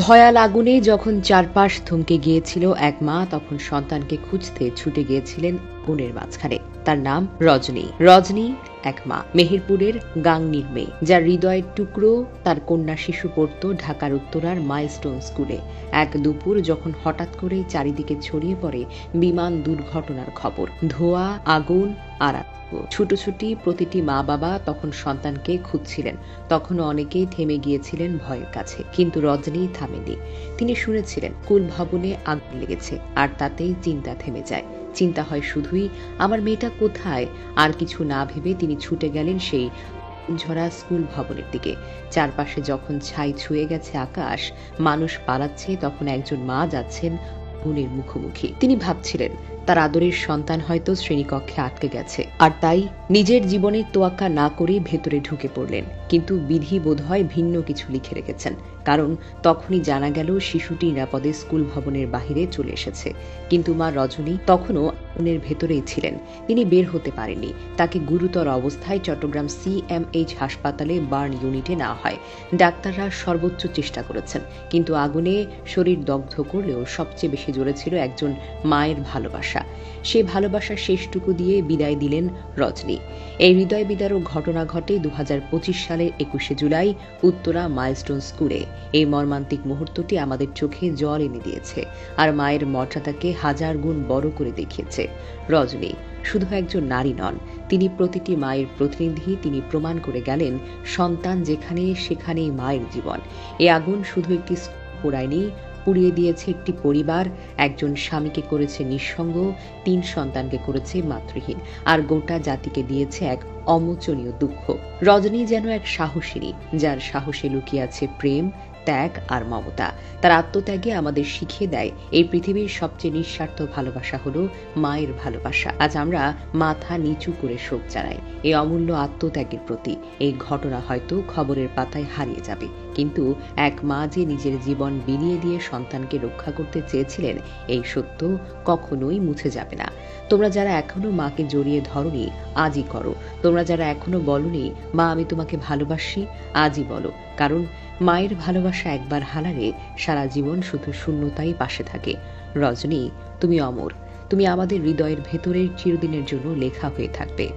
ভয়াল আগুনে যখন চারপাশ থমকে গিয়েছিল এক মা তখন সন্তানকে খুঁজতে ছুটে গিয়েছিলেন বনের মাঝখানে। তার নাম রজনী। রজনী এক মা। মেহেরপুরের গাংনির মেয়ে, যার হৃদয়ের টুকরো তার কন্যা শিশু পড়ত ঢাকার উত্তরার মাইলস্টোন স্কুলে। এক দুপুর যখন হঠাৎ করে চারিদিকে ছড়িয়ে পড়ে বিমান দুর্ঘটনার খবর। ধোয়া, আগুন আর। ছুটোছুটি প্রতিটি মা বাবা তখন সন্তানকে খুঁজছিলেন। তখনও অনেকেই থেমে গিয়েছিলেন ভয়ের কাছে। কিন্তু রজনী থামেনি। তিনি শুনেছিলেন স্কুল ভবনে আগুন লেগেছে, আর তাতেই চিন্তা থেমে যায়। চিন্তা হয় শুধুই, আমার মেয়েটা কোথায়? আর কিছু না ভেবে তিনি ছুটে গেলেন সেই ঝরা স্কুল ভবনের দিকে। চারপাশে যখন ছাই ছুঁয়ে গেছে আকাশ, মানুষ পালাচ্ছে, তখন একজন মা যাচ্ছেন বোনের মুখোমুখি। তিনি ভাবছিলেন তার আদরের সন্তান হয়তো শ্রেণীকক্ষে আটকে গেছে। আর তাই নিজের জীবনের তোয়াক্কা না করে ভেতরে ঢুকে পড়লেন। কিন্তু বিধি বোধহয় ভিন্ন কিছু লিখে রেখেছেন। কারণ তখনই জানা গেল শিশুটি নিরাপদে স্কুল ভবনের বাহিরে চলে এসেছে। কিন্তু মা রজনী তখনও আগুনের ভেতরেই ছিলেন। তিনি বের হতে পারেননি। তাকে গুরুতর অবস্থায় চট্টগ্রাম সিএমএইচ হাসপাতালে বার্ন ইউনিটে নেওয়া হয়। ডাক্তাররা সর্বোচ্চ চেষ্টা করেছেন। কিন্তু আগুনে শরীর দগ্ধ করলেও সবচেয়ে বেশি জোরে ছিল একজন মায়ের ভালোবাসা। সে ভালোবাসার শেষটুকু দিয়ে বিদায় দিলেন রজনী। এই হৃদয় বিদারক ঘটনা ঘটে দু সালের একুশে জুলাই উত্তরা মাইলস্টোন স্কুলে। এই মর্মান্তিক মুহূর্তটি আমাদের চোখে জল এনে দিয়েছে আর মায়ের মর্যাদাকে হাজার গুণ বড় করে দেখিয়েছে। রজনী শুধু একজন নারী নন, তিনি প্রতিটি মায়ের প্রতিনিধি, তিনি প্রমাণ করে গেলেন সন্তান যেখানে সেখানেই মায়ের জীবন। এ আগুন শুধু একটি পোড়ায়নি পুড়িয়ে দিয়েছে একটি পরিবার। একজন স্বামীকে করেছে নিঃসঙ্গ, তিন সন্তানকে করেছে মাতৃহীন, আর গোটা জাতিকে দিয়েছে এক অমোচনীয় দুঃখ। রজনী যেন এক সাহসিনী, যার সাহসে লুকিয়ে আছে প্রেম ত্যাগ আর মমতা। তার আত্মত্যাগে আমাদের শিখিয়ে দেয়, এই পৃথিবীর সবচেয়ে নিঃস্বার্থ ভালোবাসা হলো মায়ের ভালোবাসা। আজ আমরা মাথা নিচু করে শোক জানাই, এই অমূল্য আত্মত্যাগের প্রতি। এই ঘটনা হয়তো খবরের পাতায় হারিয়ে যাবে, কিন্তু এক মা যে নিজের জীবন বিলিয়ে দিয়ে সন্তানকে রক্ষা করতে চেয়েছিলেন, এই সত্য কখনোই মুছে যাবে না। তোমরা যারা এখনও মাকে জড়িয়ে ধরনি, আজই করো। তোমরা যারা এখনও বলনি, মা, আমি তোমাকে ভালোবাসি, আজই বলো। কারণ মায়ের ভালোবাসা একবার হারালে সারা জীবন শুধু শূন্যতাই পাশে থাকে। রজনী, তুমি অমর। তুমি আমাদের হৃদয়ের ভেতরের চিরদিনের জন্য লেখা হয়ে থাকবে।